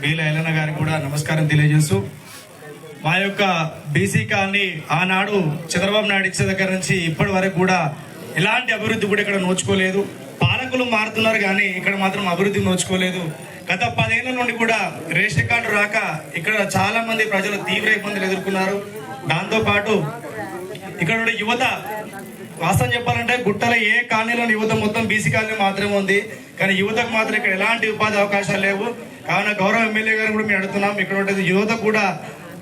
బీల ఎలన గారికి కూడా నమస్కారం తెలియజేస్తూ మా యొక్క బీసీ కాలనీ ఆనాడు చంద్రబాబు నాయుడు ఇచ్చే దగ్గర నుంచి ఇప్పటి వరకు కూడా ఎలాంటి అభివృద్ధి కూడా ఇక్కడ నోచుకోలేదు. పాలకులు మారుతున్నారు కానీ ఇక్కడ మాత్రం అభివృద్ధి నోచుకోలేదు. గత పదేళ్ళ నుండి కూడా రేషన్ కార్డు రాక ఇక్కడ చాలా మంది ప్రజలు తీవ్ర ఇబ్బందులు ఎదుర్కొన్నారు. దాంతోపాటు ఇక్కడ యువత వాస్తవం చెప్పాలంటే గుట్టల ఏ కాలనీలోని యువత మొత్తం బీసీ కాలనీ మాత్రమే ఉంది. కానీ యువతకు మాత్రం ఇక్కడ ఎలాంటి ఉపాధి అవకాశాలు లేవు. కావున గౌరవ ఎమ్మెల్యే గారు కూడా మేము అడుగుతున్నాం. ఇక్కడ ఉండే యువత కూడా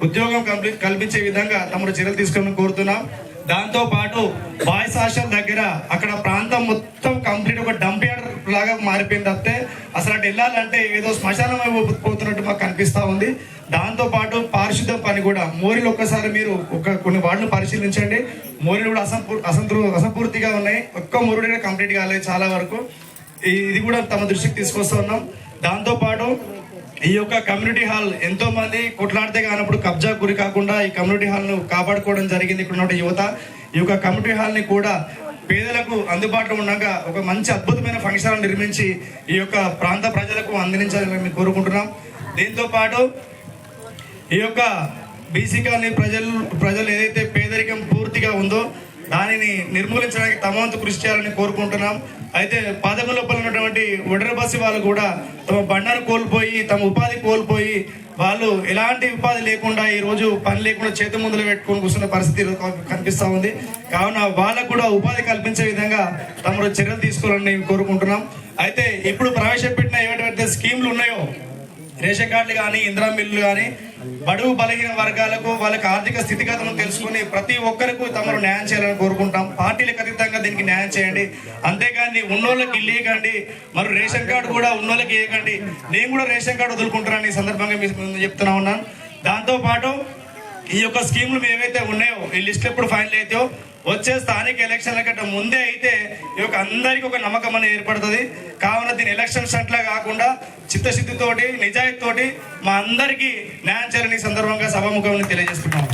ఉద్యోగం కంప్లీట్ కల్పించే విధంగా తమరు చర్యలు తీసుకోమని కోరుతున్నాం. దాంతో పాటు బాయ్స్ హాస్టల్ దగ్గర అక్కడ ప్రాంతం మొత్తం కంప్లీట్ ఒక డంప్ యార్డ్ లాగా మారిపోయింది తప్పితే అసలు అటు వెళ్ళాలంటే ఏదో శ్మశానం పోతున్నట్టు మాకు కనిపిస్తూ ఉంది. దాంతో పాటు పారిశుద్ధ పని కూడా మోరీలు ఒక్కసారి మీరు ఒక కొన్ని వార్డులు పరిశీలించండి. మోరీలు కూడా అసంపూ అసంతృ అసంపూర్తిగా ఉన్నాయి. ఒక్క మోరుడు కూడా కంప్లీట్ కాలేదు చాలా వరకు. ఇది కూడా తమ దృష్టికి తీసుకొస్తూ ఉన్నాం. దాంతోపాటు ఈ యొక్క కమ్యూనిటీ హాల్ ఎంతో మంది కొట్లాడితే కానప్పుడు కబ్జా గురి కాకుండా ఈ కమ్యూనిటీ హాల్ను కాపాడుకోవడం జరిగింది ఇక్కడ ఉన్న యువత. ఈ యొక్క కమ్యూనిటీ హాల్ని కూడా పేదలకు అందుబాటులో ఉండగా ఒక మంచి అద్భుతమైన ఫంక్షన్ హాల్ నిర్మించి ఈ యొక్క ప్రాంత ప్రజలకు అందించాలని మేము కోరుకుంటున్నాం. దీంతో పాటు ఈ యొక్క బీసీ కాలనీ ప్రజలు ప్రజలు ఏదైతే పేదరికం పూర్తిగా ఉందో దానిని నిర్మూలించడానికి తమ వంతు కృషి చేయాలని కోరుకుంటున్నాం. అయితే పదవి లోపల ఉన్నటువంటి ఒడరబసి వాళ్ళు కూడా తమ బండను కోల్పోయి తమ ఉపాధి కోల్పోయి వాళ్ళు ఎలాంటి ఉపాధి లేకుండా ఈరోజు పని లేకుండా చేతి ముందులు పెట్టుకొని కూర్చున్న పరిస్థితి కనిపిస్తూ ఉంది. కావున వాళ్ళకు కూడా ఉపాధి కల్పించే విధంగా తమరు చర్యలు తీసుకోవాలని కోరుకుంటున్నాం. అయితే ఇప్పుడు ప్రవేశపెట్టిన ఏవైతే స్కీమ్లు ఉన్నాయో రేషన్ కార్డులు కానీ ఇందిరా మిల్లులు కానీ బడుగు బలహీన వర్గాలకు వాళ్ళకి ఆర్థిక స్థితిగతులను తెలుసుకొని ప్రతి ఒక్కరికి తమరు న్యాయం చేయాలని కోరుకుంటాం. పార్టీలకు అతీతంగా దీనికి న్యాయం చేయండి. అంతేకాని ఉన్నోళ్ళకి ఇల్లు ఇవ్వకండి. మరి రేషన్ కార్డు కూడా ఉన్నోళ్ళకి ఇవ్వకండి. నేను కూడా రేషన్ కార్డు వదులుకుంటున్నాను ఈ సందర్భంగా మీకు చెప్తున్నా ఉన్నాను. దాంతోపాటు ఈ యొక్క స్కీములు ఏవైతే ఉన్నాయో ఈ లిస్ట్ ఎప్పుడు ఫైనల్ అయితే వచ్చే స్థానిక ఎలక్షన్ల కంటే ముందే అయితే ఈ యొక్క అందరికీ ఒక నమ్మకం అనేది ఏర్పడుతుంది. కావున దీని ఎలక్షన్ అట్లా కాకుండా చిత్తశుద్ధితోటి నిజాయితీతోటి మా అందరికీ న్యాయం చేయాలని సందర్భంగా సభాముఖంగా తెలియజేస్తున్నాము